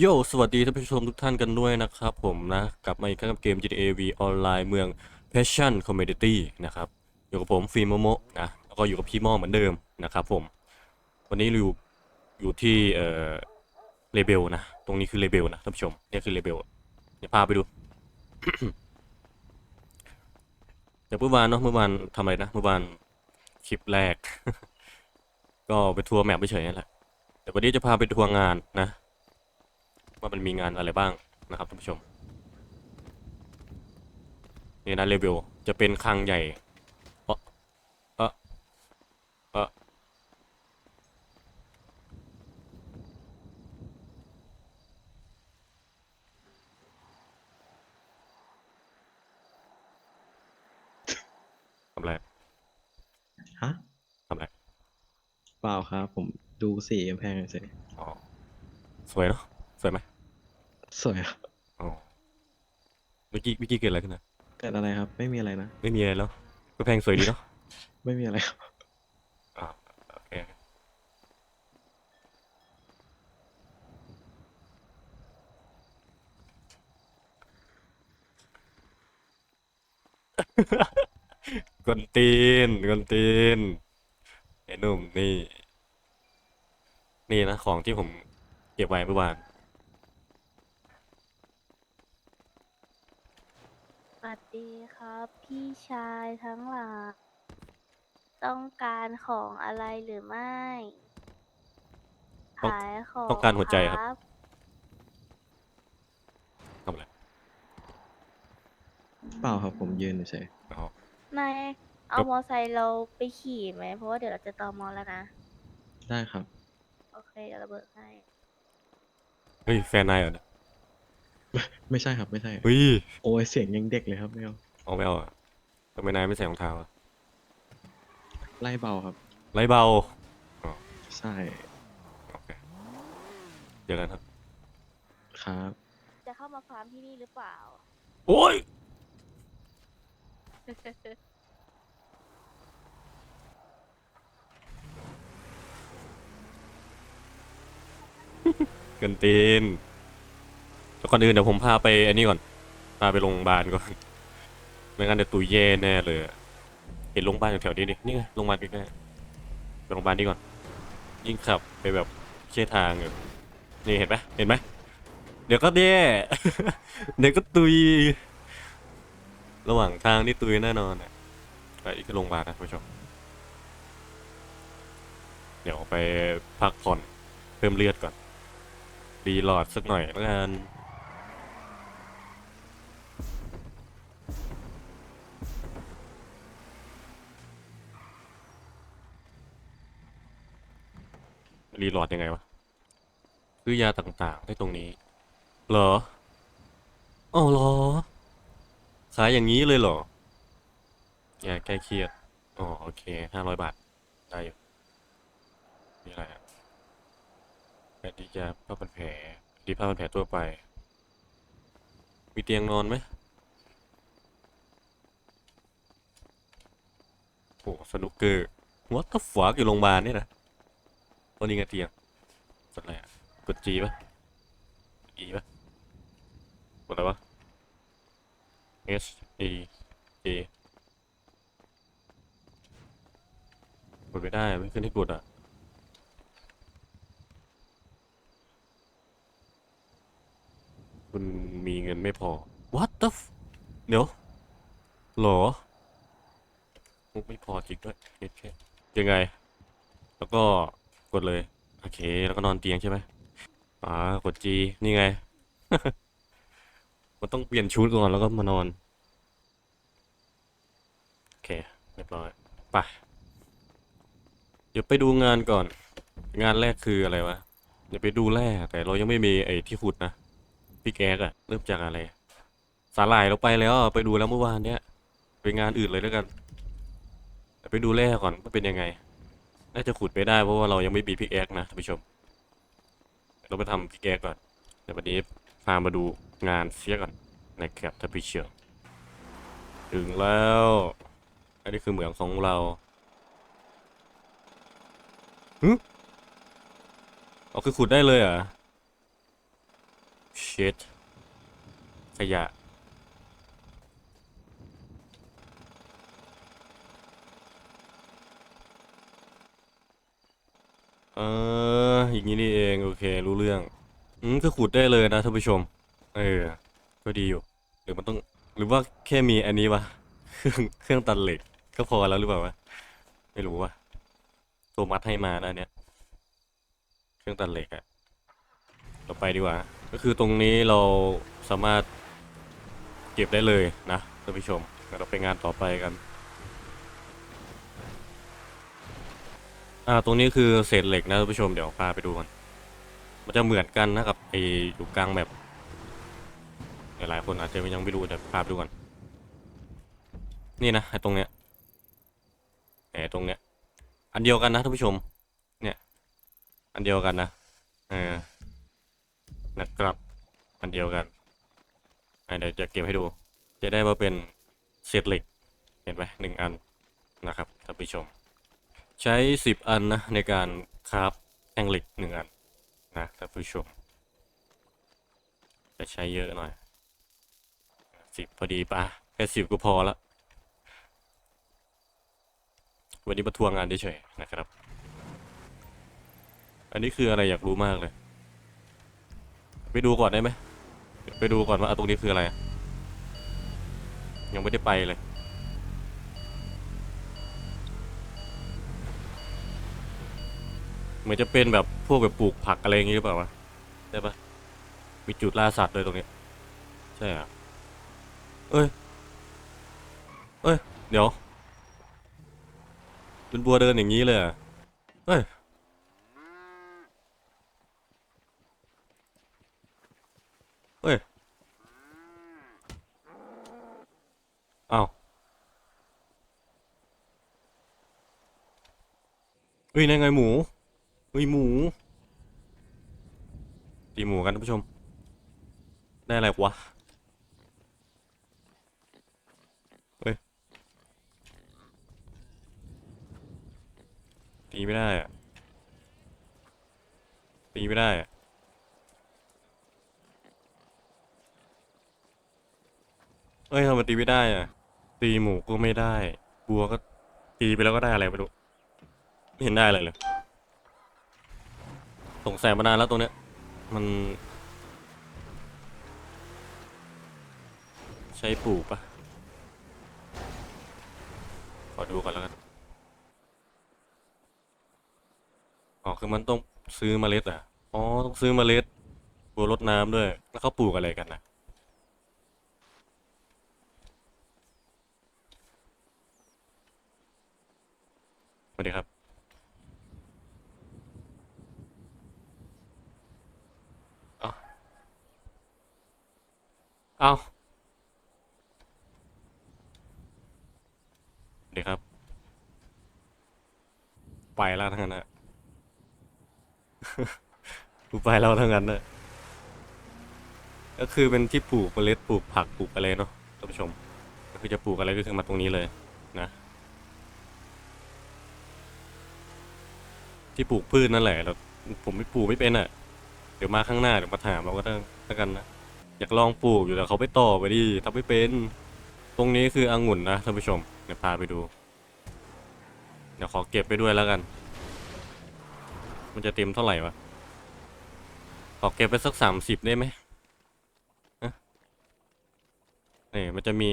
โยสวัสดีท่านผู้ชมทุกท่านกันด้วยนะครับผมนะ กลับมาอีกครั้งกับเกม GTA V ออนไลน์เมือง Passion Community นะครับ อยู่กับผมฟิล์มโมโมะนะ แล้วก็อยู่กับพี่ม่อเหมือนเดิมนะครับผม วันนี้อยู่อยู่ที่เอ่อเลเบลนะ ตรงนี้คือเลเบลนะท่านผู้ชม เนี่ยคือเลเบลเดี๋ยวพาไปดูเดี๋ยวเมื่อวานเนาะเมื่อวานทำอะไรนะเมื่อวานคลิปแรก ก็ไปทัวร์แมปไปเฉยนั่นแหละเดี๋ยววันนี้จะพาไปทัวร์งานนะ ว่ามันมีงานอะไรบ้างนะครับท่านผู้ชมนี่นะเลเวลจะเป็นคลังใหญ่เออเออเออทำอะไรฮะทำอะไรเปล่าครับ ผมดูสีกำแพงเฉยอ๋อสวยเนาะสวยไหม สวยครับอ๋อเมื่อกี้เมื่อกี้เกิดอะไรขึ้นนะเกิดอะไรครับ ไม่มีอะไรนะ ไม่มีอะไรแล้วกระแพงสวยดีเนาะไม่มีอะไรครับอ่าโอเคกวนตีนกวนตีนไอ้หนุ่มนี่ นี่นะของที่ผมเก็บไว้เมื่อวาน สวัสดี ครับพี่ชายทั้งหลายต้องการของอะไรหรือไม่ ต้องขายของต้องการหัวใจครับบทำอะไรเปล่าครับผมยืนเฉยอ๋อ นายเอาครับมอไซค์เราไปขี่ไหม เพราะว่าเดี๋ยวเราจะตอมอแล้วนะได้ครับ โอเค เดี๋ยวเราเบิกให้ เฮ้ยแฟนนายเหรอเนี่ยไม่ใช่ครับไม่ใช่ เฮ้ย โอ้ยเสียงยังเด็กเลยครับไม่เอา เอาไม่เอาอะทำไมนายไม่ใส่รองเท้าอะไล่เบาครับ ไรเบาใช่โอเคเดี๋ยวกันครับ ครับ จะเข้ามาฟาร์มที่นี่หรือเปล่า โอ้ย เกินตีนแล้วก่อนอื่นเดี๋ยวผมพาไปอันนี้ก่อน พาไปโรงพยาบาลก่อน ไม่งั้นเดี๋ยวตุยแย่แน่เลยอะเห็นโรงพยาบาลอยู่แถวนี้ดินี่ไงโรงพยาบาลใกล้ๆไปโรงพยาบาลนี้ก่อน ยิ่งขับไปแบบเชี่ยทางอยู่นี่เห็นไหมเห็นไหมเดี๋ยวก็แย่ เดี๋ยวก็ตุย ระหว่างทางนี่ตุยแน่นอนอะไปอีกโรงพยาบาลนะผู้ชม เดี๋ยวไปพักผ่อนเพิ่มเลือดก่อนรีหลอดสักหน่อยแล้วกัน รีโหลดยังไงวะซื้อยาต่างๆได้ตรงนี้ เหรออ๋อเหรอ ขายอย่างนี้เลยเหรอยาแก้เครียดอ๋อโอเคห้าร้อยบาท ได้อยู่มีอะไรอะแพทย์ดียาผ้าพันแผลดีผ้าพันแผลทั่วไป มีเตียงนอนไหมโอ้สนุกเกอร์ what the fuck อยู่โรงพยาบาลเนี่ยนะ ตอนนี้ไงเตียงกดอะไรอะกด G ป่ะ E ป่ะกดอะไรวะ H E A กดไม่ได้ไม่ขึ้นให้กดอะคุณมีเงินไม่พอ What the f เดี๋ยวหรอไม่พอจริงด้วยโอเคยังไง แล้วก็ กดเลย โอเค แล้วก็นอนเตียงใช่ไหมอ่ากด G นี่ไง มันต้องเปลี่ยนชุดก่อนแล้วก็มานอน โอเค เรียบร้อยไปเดี๋ยวไปดูงานก่อน งานแรกคืออะไรวะ เดี๋ยวไปดูแร่แต่เรายังไม่มีไอ้ที่ขุดนะพี่แก๊กอะเริ่มจากอะไร สาหร่ายเราไปแล้วไปดูแล้วเมื่อวานเนี้ยไปงานอื่นเลยแล้วกันแต่ไปดูแร่ก่อนว่าเป็นยังไง น่าจะขุดไม่ได้เพราะว่าเรายังไม่มีพิกแอกนะท่านผู้ชม เราไปทำพิกแอกก่อนเดี๋ยววันนี้พามาดูงานเสียก่อนนะครับท่านผู้ชมถึงแล้ว อันนี้คือเหมืองของเราฮึเอาคือขุดได้เลยเหรอะชิดขยะ เอออย่างนี้นี่เองโอเค รู้เรื่อง อืมก็ขุดได้เลยนะท่านผู้ชม เออ ก็ดีอยู่หรือมันต้องหรือว่าแค่มีอันนี้วะเครื่องเครื่องตัดเหล็ก ก็พอแล้วหรือเปล่าวะไม่รู้วะตัวมัดให้มานะเนี่ยเครื่องตัดเหล็กอะเราไปดีกว่า ก็คือตรงนี้เราสามารถเก็บได้เลยนะท่านผู้ชมเราไปงานต่อไปกัน อ่าตรงนี้คือเศษเหล็กนะท่านผู้ชมเดี๋ยวพาไปดูกันมันจะเหมือนกันนะกับไออยู่กลางแมปหลายๆคนอาจจะยังไม่รู้เดี๋ยวพาไปดูก่อนนี่นะไอตรงเนี้ยไอตรงเนี้ย อันเดียวกันนะท่านผู้ชม เนี่ย อันเดียวกันนะเออนะครับอันเดียวกันอะเดี๋ยวจะเก็บให้ดู จะได้มาเป็นเศษเหล็ก เห็นไหมหนึ่งอันนะครับท่านผู้ชม ใช้สิบอันนะ ในการคราฟแท่งเหล็กหนึ่งอันนะท่านผู้ชมจะใช้เยอะหน่อยสิบพอดีปะแค่สิบก็พอละวันนี้มาทวงงานเฉยๆนะครับ อันนี้คืออะไรอยากรู้มากเลย ไปดูก่อนได้ไหมไปดูก่อนว่าตรงนี้คืออะไร ยังไม่ได้ไปเลย เหมือนจะเป็นแบบพวกแบบปลูกผักอะไรอย่างงี้หรือเปล่าวะใช่ปะมีจุดล่าสัตว์เลยตรงนี้ ใช่เหรอเอ้ย เอ้ย เดี๋ยวเป็นบัวเดินอย่างนี้เลยเหรอเอ้ยเอ้ยอ้าวเฮ้ยนั่นไงหมู เฮ้ยหมู ตีหมูกันท่านผู้ชม ได้อะไรวะเฮ้ย ตีไม่ได้อะตีไม่ได้อะเอ้ยทำไมตีไม่ได้อะตีหมูก็ไม่ได้ บัวก็ตีไปแล้วก็ได้อะไรไม่รู้ ไม่เห็นได้อะไรเลย สงสัยมานานแล้วตรงเนี้ย มัน ใช้ปลูกปะขอดูก่อนแล้วกันอ๋อคือมันต้องซื้อเมล็ดอะอ๋อต้องซื้อเมล็ดบัวรดน้ำด้วย แล้วเขาปลูกอะไรกันนะสวัสดีครับ เอา เอาสวัสดีครับ ไปแล้วทั้งนั้นนะกูไปแล้วทั้งนั้นนะก็คือเป็นที่ปลูกเมล็ดปลูกผักปลูกอะไรเนาะท่านผู้ชม ก็คือจะปลูกอะไรก็คือมาตรงนี้เลยนะ ที่ปลูกพืชนั่นแหละแต่ผมไม่ปลูกไม่เป็นอะ เดี๋ยวมาข้างหน้าเดี๋ยวมาถามเราก็ได้แล้วกันนะ อยากลองปลูกอยู่แต่เขาไม่ต่อไปดิทำไม่เป็น ตรงนี้คือองุ่นนะท่านผู้ชมเดี๋ยวพาไปดู เดี๋ยวขอเก็บไปด้วยแล้วกัน มันจะเต็มเท่าไหร่วะขอเก็บไปสักสามสิบได้ไหมนี่มันจะมี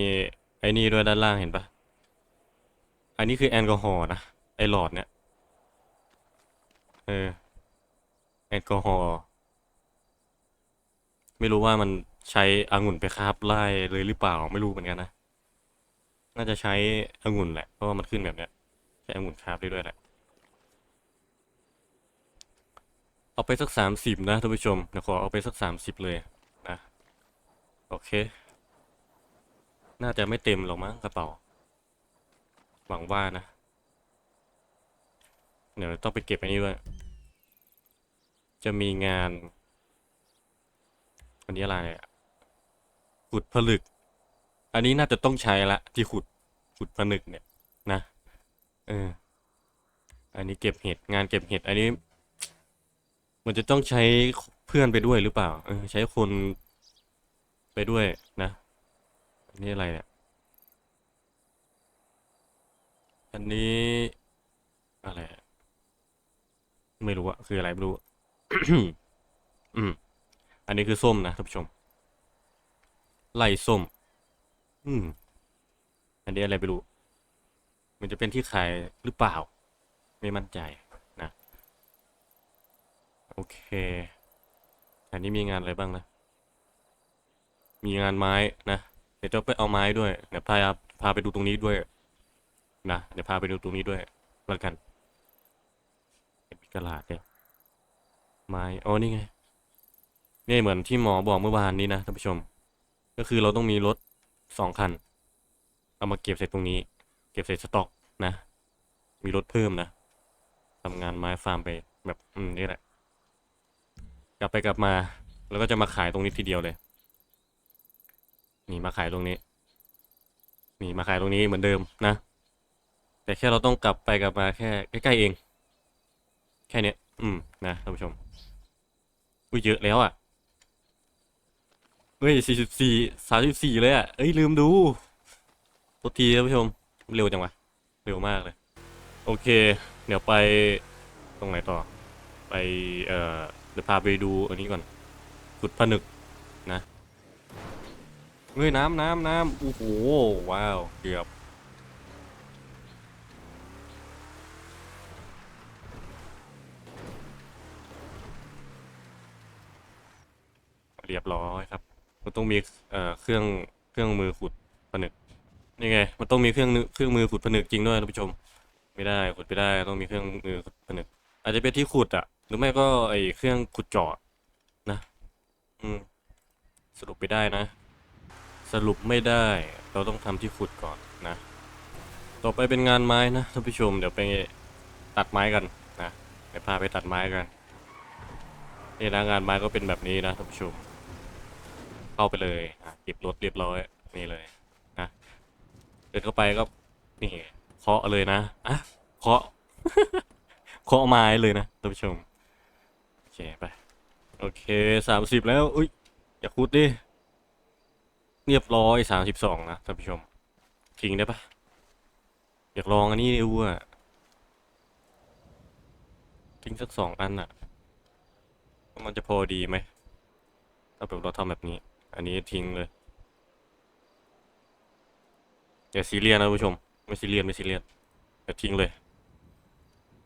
ไอ้นี่ด้วยด้านล่างเห็นปะอันนี้คือแอลกอฮอล์นะ ไอหลอดเนี่ย เออ แอลกอฮอล์ ไม่รู้ว่ามัน ใช้องุ่นไปคาบไล่เลยหรือเปล่าไม่รู้เหมือนกันนะ น่าจะใช้องุ่นแหละเพราะว่ามันขึ้นแบบเนี้ยใช้องุ่นคาบได้ด้วยแหละเอาไปสักสามสิบนะท่านผู้ชมเดี๋ยวขอเอาไปสักสามสิบเลยนะโอเค น่าจะไม่เต็มหรอกมั้งกระเป๋า หวังว่านะ เดี๋ยวต้องไปเก็บอันนี้ด้วย จะมีงานอันนี้อะไรอะ ขุดผลึก อันนี้น่าจะต้องใช้ละที่ขุดขุดผลึกเนี่ยนะเอออันนี้เก็บเห็ดงานเก็บเห็ด อันนี้ มันจะต้องใช้เพื่อนไปด้วยหรือเปล่า เออ ใช้คนไปด้วยนะอันนี้อะไรเนี่ยอันนี้อะไรไม่รู้อะคืออะไรไม่รู้อืมอันนี้คือส้มนะท่านผู้ชม ไล่ส้ม อืม อันนี้อะไรไม่รู้ มันจะเป็นที่ขายหรือเปล่า ไม่มั่นใจนะ โอเค อันนี้มีงานอะไรบ้างนะ มีงานไม้นะ เดี๋ยวจะไปเอาไม้ด้วยเดี๋ยวพาพาไปดูตรงนี้ด้วย นะ เดี๋ยวพาไปดูตรงนี้ด้วยแล้วกันเป็นกระดาษเนี่ยไม้อ๋อนี่ไงนี่เหมือนที่หมอบอกเมื่อวานนี้นะท่านผู้ชม ก็คือเราต้องมีรถสองคัน เอามาเก็บใส่ตรงนี้ เก็บใส่สต็อกนะ มีรถเพิ่มนะทำงานไม้ฟาร์มไปแบบอืมนี่แหละ กลับไปกลับมา แล้วก็จะมาขายตรงนี้ทีเดียวเลย นี่มาขายตรงนี้ นี่มาขายตรงนี้เหมือนเดิมนะ แต่แค่เราต้องกลับไปกลับมาแค่ใกล้ๆเอง แค่เนี้ยอืมนะท่านผู้ชมอุ้ยเยอะแล้วอะ เฮ้ยสี่สิบสี่สามสิบสี่เลยอะเอ้ยลืมดูโทษทีท่านผู้ชมเร็วจังวะเร็วมากเลย โอเค เดี๋ยวไปตรงไหนต่อ ไปเอ่อเดี๋ยวพาไปดูอันนี้ก่อนขุดผนึกนะเฮ้ยน้ำน้ำน้ำโอ้โหว้าวเกือบเรียบร้อยครับ มันต้องมีเอ่อเครื่องเครื่องมือขุดผนึกนี่ไง มันต้องมีเครื่องเครื่องมือขุดผนึกจริงด้วยท่านผู้ชม ไม่ได้ขุดไม่ได้ต้องมีเครื่องมือขุดผนึก อาจจะเป็นที่ขุดอะ หรือไม่ก็ไอเครื่องขุดเจาะนะ อืม สรุปไปได้นะ สรุปไม่ได้ เราต้องทำที่ขุดก่อนนะ ต่อไปเป็นงานไม้นะท่านผู้ชม เดี๋ยวไปตัดไม้กันนะไปพาไปตัดไม้กันนี่นะงานไม้ก็เป็นแบบนี้นะท่านผู้ชม เข้าไปเลยอะเก็บรถเรียบร้อยนี่เลยนะเดินเข้าไปก็นี่เคาะเลยนะอะเคาะเคาะไม้เลยนะท่านผู้ชมโอเคไปโอเคสามสิบแล้วอุ้ยอย่าคุดดิเรียบร้อยสามสิบสองนะท่านผู้ชมทิ้งได้ปะอยากลองอันนี้ดูอะทิ้งสักสองอันอะมันจะพอดีไหมถ้าแบบเราทำแบบนี้ อันนี้ทิ้งเลยอย่าซีเรียสนะผู้ชม ไม่ซีเรียสไม่ซีเรียสอย่าทิ้งเลย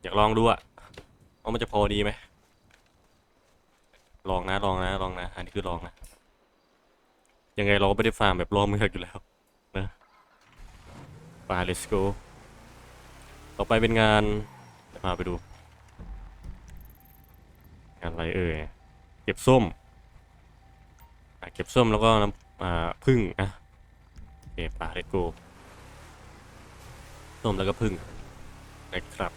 อยากลองดูอะว่ามันจะพอดีไหมลองนะลองนะลองนะ อันนี้คือลองนะยังไงเราก็ไม่ได้ฟาร์มแบบรอเมือกอยู่แล้วนะไป let's go ต่อไปเป็นงานพาไปดู งานอะไรเอ่ยเก็บส้ม เก็บส้มแล้วก็น้ำพึ่งนะโอเคป let's go ส้มแล้วก็พึ่งนะครับ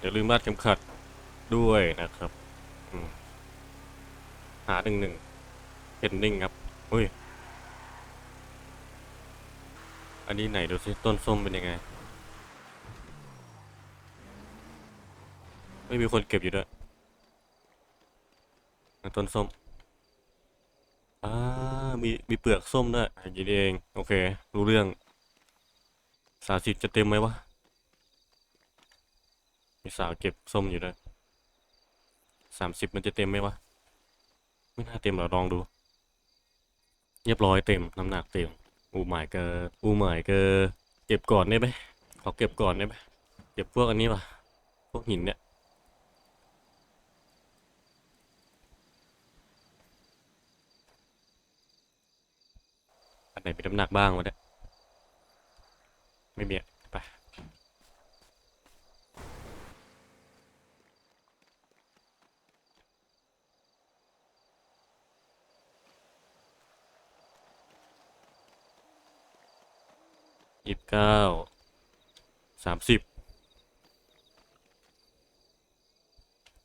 อย่าลืมมัดเข็มขัดด้วยนะครับหาหนึ่งหนึ่งเพนนิ่งครับอุ้ยอันนี้ไหนดูสิต้นส้มเป็นยังไงไม่มีคนเก็บอยู่ด้วยต้นส้ม อ่ามีมีเปลือกส้มด้วยอย่างนี้นี่เอง โอเค รู้เรื่อง สาธิตจะเต็มไหมวะ มีสาวเก็บส้มอยู่ด้วยสามสิบมันจะเต็มไหมวะ ไม่น่าเต็มหรอลองดู เรียบร้อยเต็ม น้ำหนักเต็ม อูหมายเกอร์อูหมายเกอร์เก็บก่อนได้ไหมขอเก็บก่อนได้ไหมเก็บพวกอันนี้ป่ะ พวกหินเนี่ย นไหนมีน้ำหนักบ้างวะเนี่ยไม่มีไปยี่สิบเก้าสามสิบ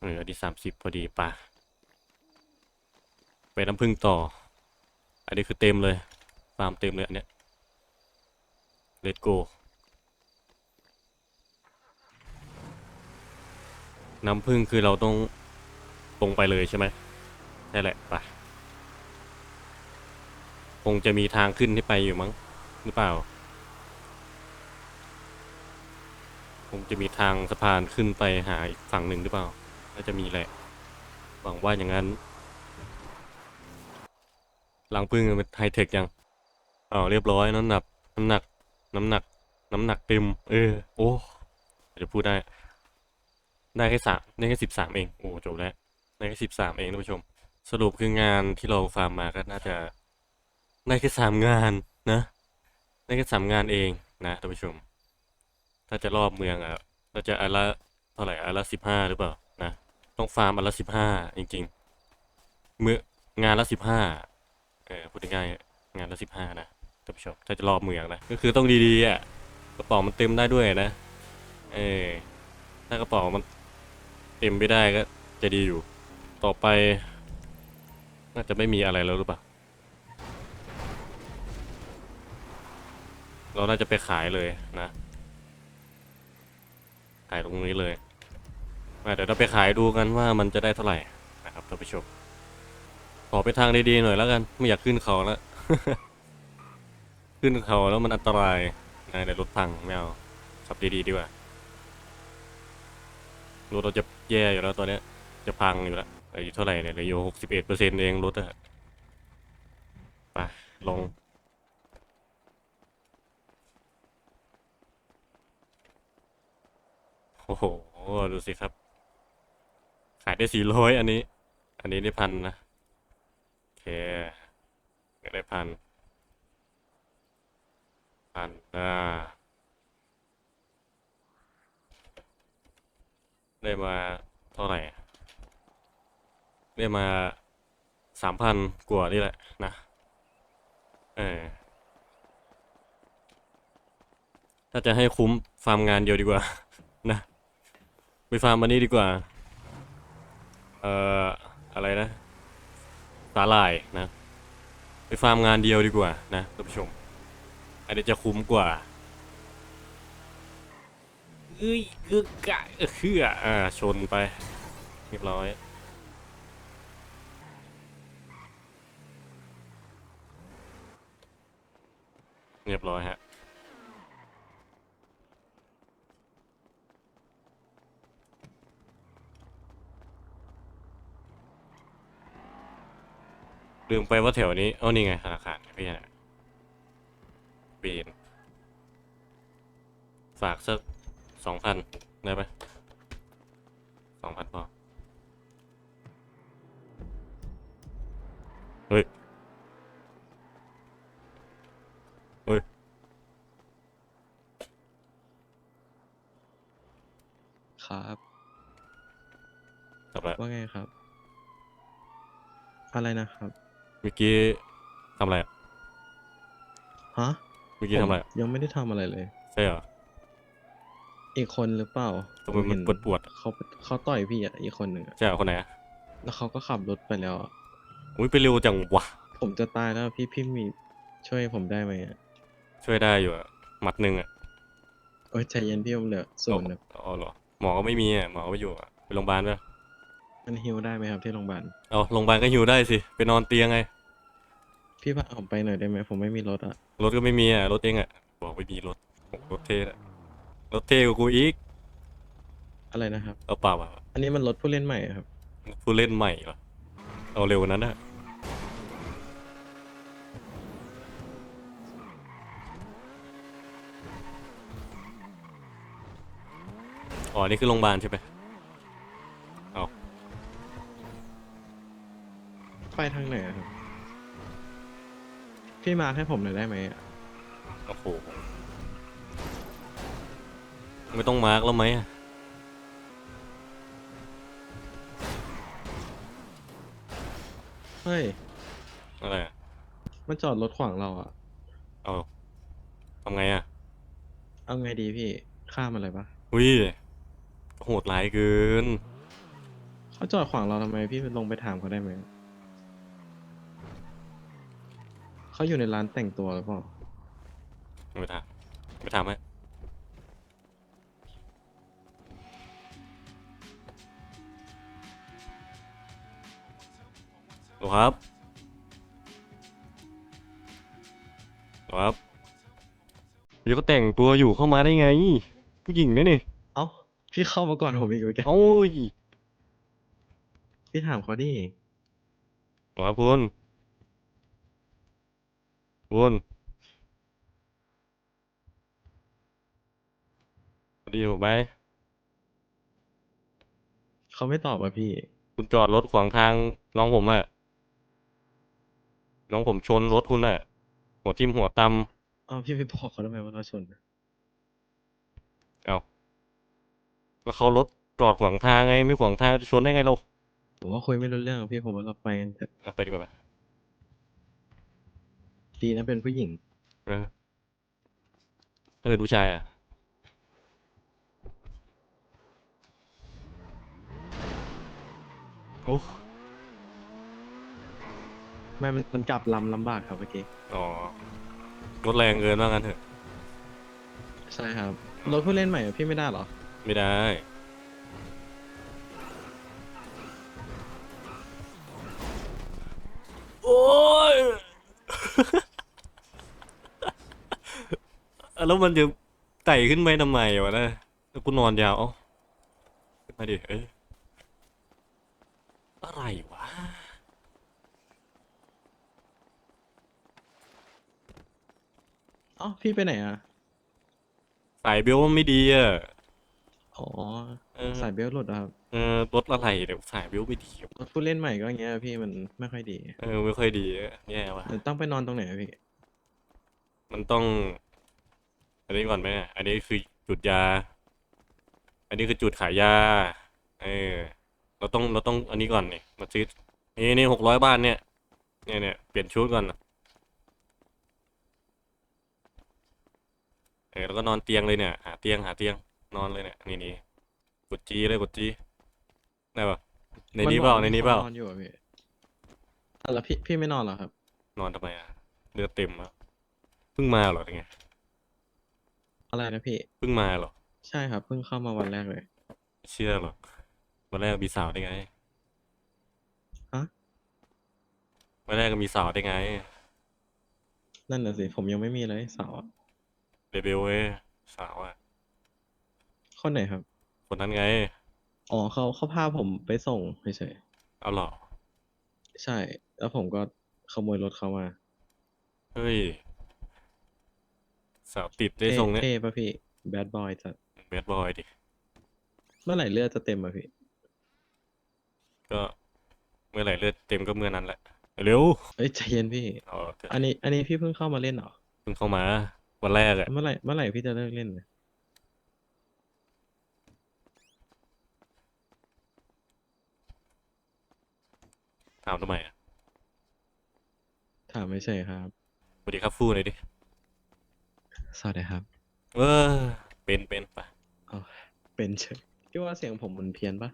เอออันนี้สามสิบพอดีปะไปน้ำผึ้งต่อ อันนี้คือเต็มเลย ฟาร์มเต็มเลยอันเนี้ย let's go น้ำผึ้งคือเราต้องตรงไปเลยใช่ไหมใช่แหละไปคงจะมีทางขึ้นที่ไปอยู่มั้งหรือเปล่า คงจะมีทางสะพานขึ้นไปหาอีกฝั่งหนึ่งหรือเปล่าน่าจะมีแหละหวังว่าอย่างนั้น หลังพึ่งเป็นไฮเทคยัง อ้าเรียบร้อยน้ำหนักน้ำหนัก น้ำหนัก น้ำหนักเต็ม เออ โอ้จะพูดได้ ได้แค่สามได้แค่สิบสามเอง โอ้จบแล้วได้แค่สิบสามเองท่านผู้ชม สรุปคืองานที่เราฟาร์มมาก็น่าจะได้แค่สามงานนะได้แค่สามงานเองนะท่านผู้ชม ถ้าจะรอบเมืองอะน่าจะอันละเท่าไหร่อันละสิบห้าหรือเปล่านะต้องฟาร์มอันละสิบห้าจริง ๆ เมื่องานละสิบห้าเออพูดง่ายงานละสิบห้านะ ท่านผู้ชมถ้าจะรอบเมืองนะก็คือต้องดีๆอะกระเป๋ามันเต็มได้ด้วยนะเออถ้ากระเป๋ามันเต็มไม่ได้ก็จะดีอยู่ ต่อไป น่าจะไม่มีอะไรแล้วหรือเปล่าเราน่าจะไปขายเลยนะขายตรงนี้เลยมาเดี๋ยวเราไปขายดูกันว่ามันจะได้เท่าไหร่นะครับท่านผู้ชมขอไปทางดีๆหน่อยแล้วกัน ไม่อยากขึ้นเขาแล้ว ขึ้นเขาแล้วมันอันตรายนะเดี๋ยวรถพังไม่เอาขับดีๆดีกว่ารถเราจะแย่อยู่แล้วตอนนี้จะพังอยู่แล้วออยู่เท่าไหร่เนี่ยเหลืออยู่หกสิบเอ็ดเปอร์เซ็นต์เองรถอะไปลงโอ้โห ดูสิครับ ขายได้สี่ร้อยอันนี้ อันนี้ได้พันนะ โอเคได้พัน พันอ่าได้มาเท่าไหร่ ได้มาสามพันกว่านี่แหละนะ เออ ถ้าจะให้คุ้มฟาร์มงานเดียวดีกว่า นะ ไปฟาร์มมันนี้ดีกว่า เอ่อ อะไรนะ สาหร่ายนะ ไปฟาร์มงานเดียวดีกว่านะท่านผู้ชม อันนี้จะคุ้มกว่าเอ้ยเอือกะเออเคืออ่าชนไปเรียบร้อย เรียบร้อยฮะลืมไปว่าแถวนี้ เอานี่ไงธนาคารไม่ใช่เปลี่ยน ฝากสักสองพันได้ไหมสองพันพอ เฮ้ย เฮ้ย ครับทำอะไรว่าไงครับ อะไรนะครับเมื่อกี้ทำอะไรอะฮะเมื่อกี้ทำอะไรอะผมยังไม่ได้ทำอะไรเลย ใช่เหรอ อีกคนหรือเปล่าทำไมมันผเห็ปวดๆอะเขาเขาต่อยพี่อะอีกคนหนึ่งอะใช่เหรอคนไหนอะแล้วเขาก็ขับรถไปแล้วอะอุ้ยไปเร็วจังวะ ผมจะตายแล้วพี่พี่มีช่วยผมได้ไหมอะช่วยได้อยู่อะหมัดหนึ่งอะโอ้ยใจเย็นพี่ผมเหลือส่วนนะอ๋อเหรอหมอก็ไม่มีอะหมอก็ไม่อยู่อะไปโรงพยาบาลด้วยมันฮิวได้ไหมครับที่โรงพยาบาลเอาโรงพยาบาลก็หิวได้สิไปนอนเตียงไงพี่พาผมไปหน่อยได้ไหมผมไม่มีรถอะรถก็ไม่มีอะรถเองอะบอกไม่มีรถโอ้รถเท่อะ รถเท่กว่ากูอีกอะไรนะครับ เอาเปล่าเปล่าอันนี้มันรถผู้เล่นใหม่อะครับ ผู้เล่นใหม่เหรอเอาเร็วกว่านั้นนะอ๋อนี่คือโรงพยาบาลใช่ไหมไปทางไหนอะครับ พี่มาร์คให้ผมหน่อยได้ไหมอะ โอ้โห ไม่ต้องมาร์กแล้วไหมอะเฮ้ย อะไรอะมันจอดรถขวางเราอะเอาทำไงอะเอาไงดีพี่ ข้ามอะไรปะอุ้ยโหดร้ายเกิน เขาจอดขวางเราทำไมพี่ลงไปถามเขาได้ไหม เขาอยู่ในร้านแต่งตัวหรือเปล่าไม่ทำไม่ทำไหม โหครับครับเดี๋ยวก็แต่งตัวอยู่เข้ามาได้ไง ผู้หญิงเนี่ยนี่เอ้า พี่เข้ามาก่อนผมอีกเมื่อกี้เอ้ยพี่ถามเขาดิครับคุณคุณสวัสดีผมไหมเขาไม่ตอบอะพี่ คุณจอดรถขวางทางน้องผมอะ น้องผมชนรถคุณอะหัวทิ่มหัวตเอ้าพี่ไปบอกเขาทำไมว่าเราชนำเอาแล้วเขารถจอดขวางทางไง ไม่ขวางทางจะชนได้ไงเราผมว่าคุยไม่รู้เรื่องอะพี่ผมว่าเราไปกันเถอะเอาไปดีกว่าไหมดีนะเป็นผู้หญิง เออถ้าเป็นผู้ชายอะโอ้ ไม่มันมันกลับลำลำบากครับเมื่อกี้อ๋อรถแรงเกินว่างั้นเถอะ ใช่ครับรถผู้เล่นใหม่อะพี่ไม่ได้เหรอไม่ได้ โอ้ย แล้วมันจะไต่ขึ้นไปทำไมวะนะแล้วกูนอนยาว เอ้าขึ้นมาดิ เอ้ยอะไรวะ เอ้าพี่ไปไหนอะสายเบลมันไม่ดีอะอ๋อเออสายเบลต์หลุดอะครับเออรถอะไรเดี๋ยวสายเบลไม่ดีรถผู้เล่นใหม่ก็อย่างเงี้ยพี่มันไม่ค่อยดีเออไม่ค่อยดีอะแย่ว่ะ เดี๋ยวต้องไปนอนตรงไหนอะพี่มันต้อง อันนี้ก่อนไหมอะอันนี้คือจุดยา อันนี้คือจุดขายยา เออ เราต้องเราต้องอันนี้ก่อนนี่มาซื้อนี่นี่หกร้อยบาทเนี่ย เนี่ยเนี่ยเปลี่ยนชุดก่อนเอ แล้วก็นอนเตียงเลยเนี่ย หาเตียงหาเตียงนอนเลยเนี่ยนี่นี่กดจีเลยกดจีได้ปะในนี้เปล่าในนี้เปล่า นอนอยู่อะพี่อะแล้วพี่พี่ไม่นอนเหรอครับ นอนทำไมอะเลือดเต็มอะเพิ่งมาเหรอหรือไงอะไรนะพี่ เพิ่งมาเหรอใช่ครับ เพิ่งเข้ามาวันแรกเลย ไม่เชื่อหรอกวันแรกมีสาวได้ไงฮะ วันแรกก็มีสาวได้ไง นั่นน่ะสิ ผมยังไม่มีเลยสาวอะ เดบิวเว้ยสาวอะ คนไหนครับ คนนั้นไง อ๋อเขาเขาพาผมไปส่งเฉยเอาเหรอ ๆใช่ แล้วผมก็ขโมยรถเขามาเฮ้ย สาวติดได้ทรงเนี้ยเท่ป่ะพี่แบดบอยจัดแบดบอยดิ เมื่อไหร่เลือดจะเต็มอะพี่ ก็เมื่อไหร่เลือดเต็มก็เมื่อนั้นแหละ เร็วเอ้ยใจเย็นพี่ เอาเถอะอันนี้อันนี้พี่เพิ่งเข้ามาเล่นเหรอ เพิ่งเข้ามา วันแรกอะเมื่อไหร่เมื่อไหร่พี่จะเลิกเล่นเนี่ยถามทำไมอะถามไม่ใช่ครับ สวัสดีครับฟู่หน่อยดิสวัสดีครับเออเป็นเป็นปะอ๋อเป็นเฉยพี่ว่าเสียงผมมันเพี้ยนปะ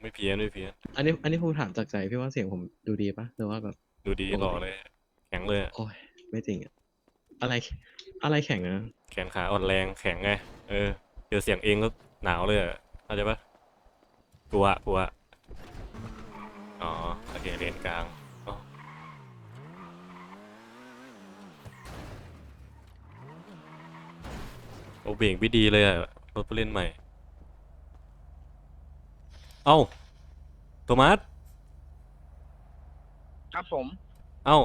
ไม่เพี้ยนไม่เพี้ยนอันนี้อันนี้ผมถามจากใจพี่ว่าเสียงผมดูดีปะหรือว่าแบบ ดูดีปกติหล่อเลย แข็งเลยอะโอ้ยไม่จริงอะ อะไร อะไรแข็งอะแขนขาอ่อนแรงแข็งไง เออเจอเสียงเองก็หนาวเลยอะเข้าใจปะกลัวกลัว อ๋อโอเคเลนกลางอ๋อโอ้เบรกไม่ดีเลยอะรถผู้เล่นใหม่ เอ้าโทมัสครับผม เอ้า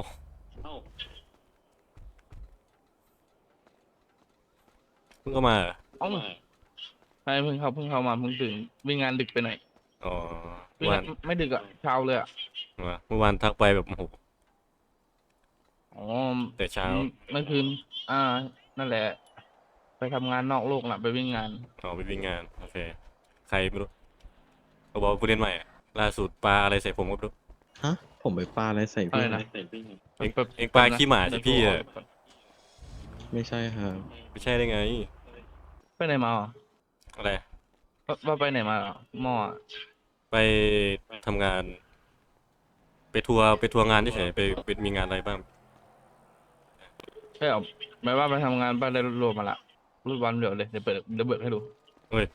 พิ่งเข้ามาเหรอเอ้าใช่เพิ่งเข้าเพิ่งเข้ามาเพิ่งตื่นวิ่งงานดึกไปหน่อยอ๋อวิ่เมื่งอวานงานไม่ดึกอะเช้าเลยอะเมื่อวานทักไปแบบโอ้โหอ๋อแต่เช้าเมื่อคืนอ่า นั่นแหละ ไปทำงานนอกโลกน่ะ ไปวิ่งงานอ๋อไปวิ่งงานโอเคใครไม่รู้เขาบอกว่าผู้เล่นใหม่อะล่าสุดปลาอะไรใส่ผมก็ไม่รู้ฮะ ผมไปปาอะไรใส่อะไรพี่นะเองเองปลาขี้หมาใช่พี่อะไม่ใช่ครับไม่ใช่ได้ไง ไปไหนมาอะอะไร ว่าว่าไปไหนมาอะหม้ออะไปทำงาน ไปทัวร์ไปทัวร์งานเฉยๆไปไปมีงานอะไรบ้าง ใช่เหรอหมายว่าไปทำงานบ้านได้รวมมาละรูดวันเดี๋ยวเลยเดี๋ยวเปิดเดี๋ยวเบิกให้ดูเฮ้ย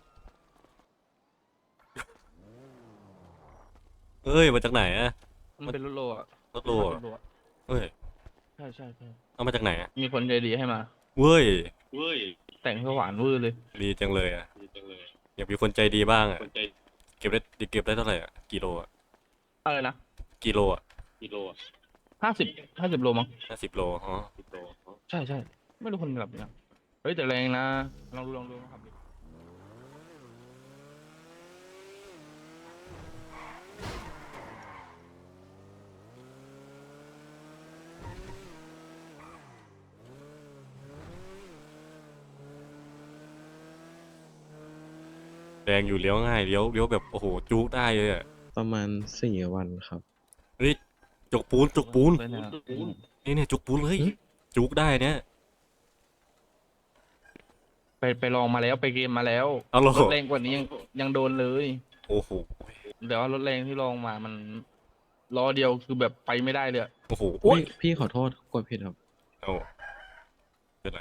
เอ้ย มาจากไหนอะ มันเป็นรถโลอะรถโลรอะถโลอะเฮ้ย ใช่ใช่ใช่เอามาจากไหนอะมีคนใจดีให้มา เว้ย แต่งเพื่อหวานวื้อเลย ดีจังเลยอะอยากมีคนใจดีบ้างอะเก็บได้เก็บได้เท่าไหร่อะกิโลอะอะไรนะกิโลอะห้าสิบห้าสิบโลมั้งห้าสิบโลอ๋อ ใช่ใช่ไม่รู้คนขับยังเฮ้ยแต่แรงนะลองดูลองดูลองขับดิ แดงอยู่เลี้ยวง่ายเลี้ยวเลี้ยวแบบโอ้โหจุกได้เลยอะประมาณสี่วันครับเฮ้ยจกปูนจกปูนเลยนะนี่เนี่ยจกปูนเลยหึ จุกได้เนี่ยไปไปลองมาแล้วไปเกมมาแล้วเอาเหรอรถแรงกว่านี้ยังยังโดนเลย โอ้โหแต่ว่ารถแรงที่ลองมามันล้อเดียวคือแบบไปไม่ได้เลยอะโอ้โหอุ๊ยพี่ขอโทษกดผิดครับโอ้เป็นไร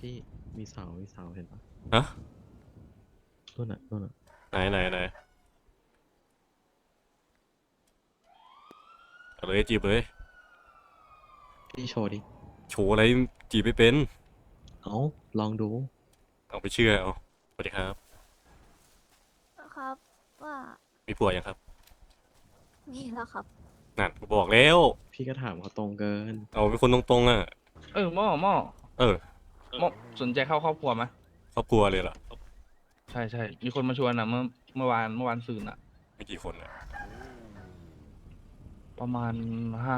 พี่มีเสามีเสาเห็นปะฮะ นู่นน่ะนู่นน่ะไหนไหนไหนเอาเลยจีบเลย พี่โชว์ดิ โชว์อะไรจีบไม่เป็น เอาลองดู เอาไปเชื่อเอาสวัสดีครับ ครับว่ามีผัวยังครับ มีแล้วครับ นั่นกูบอกแล้ว พี่ก็ถามเขาตรงเกิน เอาเป็นคนตรงๆอะ เออหม้อหม้อเออ หม้อสนใจเข้าครอบครัวไหมครอบครัวเลยเหรอ ใช่ใช่มีคนมาชวนอะเมื่อเมื่อวานเมื่อวานซืนอะมีกี่คนอะประมาณห้า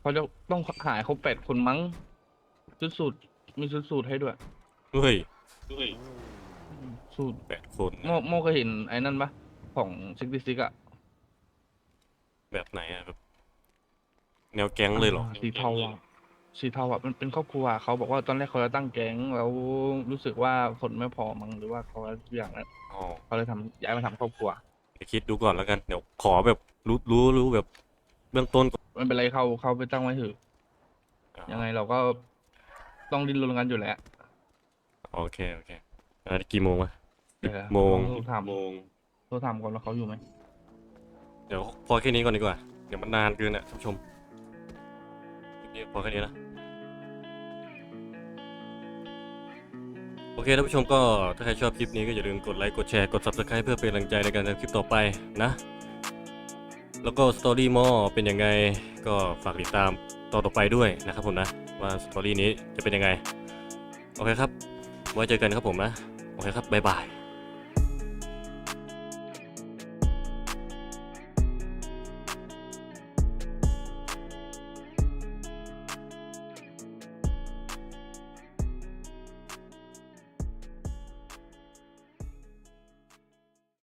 เขาจะต้องหายเขาแปดคนมั้งชุดสูตรมีชุดสูตรให้ด้วยเฮ้ยสูตรแปดคนโมโมเคยเห็นไอ้นั่นปะของซิกซิซิกอะแบบไหนอะแบบแนวแก๊งเลยเหรอสีเทาอะ สีเทาอะมันเป็นครอบครัวเขาบอกว่าตอนแรกเขาจะตั้งแก๊งแล้วรู้สึกว่าคนไม่พอมั้งหรือว่าเขาอะไรทุกอย่างแล้วอ๋อเขาเลยทำย้ายมาทำครอบครัว เดี๋ยวคิดดูก่อนแล้วกันเดี๋ยวขอแบบรู้รู้รู้แบบเบื้องต้นก่อนไม่เป็นไรเขาเขาไปตั้งไว้เถอะอ่ายังไงเราก็ต้องดิ้นรนกันอยู่แล้วโอเคโอเคอ่ากี่โมงวะ เดี๋ยวโมง โทรถามโทรถามก่อนว่าเขาอยู่ไหมเดี๋ยวพอแค่นี้ก่อนดีกว่า เดี๋ยวมันนานเกินอะท่านผู้ชมคลิป นี้พอแค่นี้นะโอเคท่านผู้ชมก็ถ้าใครชอบคลิปนี้ก็อย่าลืมกดไลค์กดแชร์กด subscribe เพื่อเป็นกำลังใจในการทำคลิปต่อไปนะ แล้วก็สตอรี่มอเป็นยังไงก็ฝากติดตามต่อต่อไปด้วยนะครับผมนะ ว่าสตอรี่นี้จะเป็นยังไง โอเคครับ ไว้เจอกันครับผมนะ โอเคครับบ๊ายบาย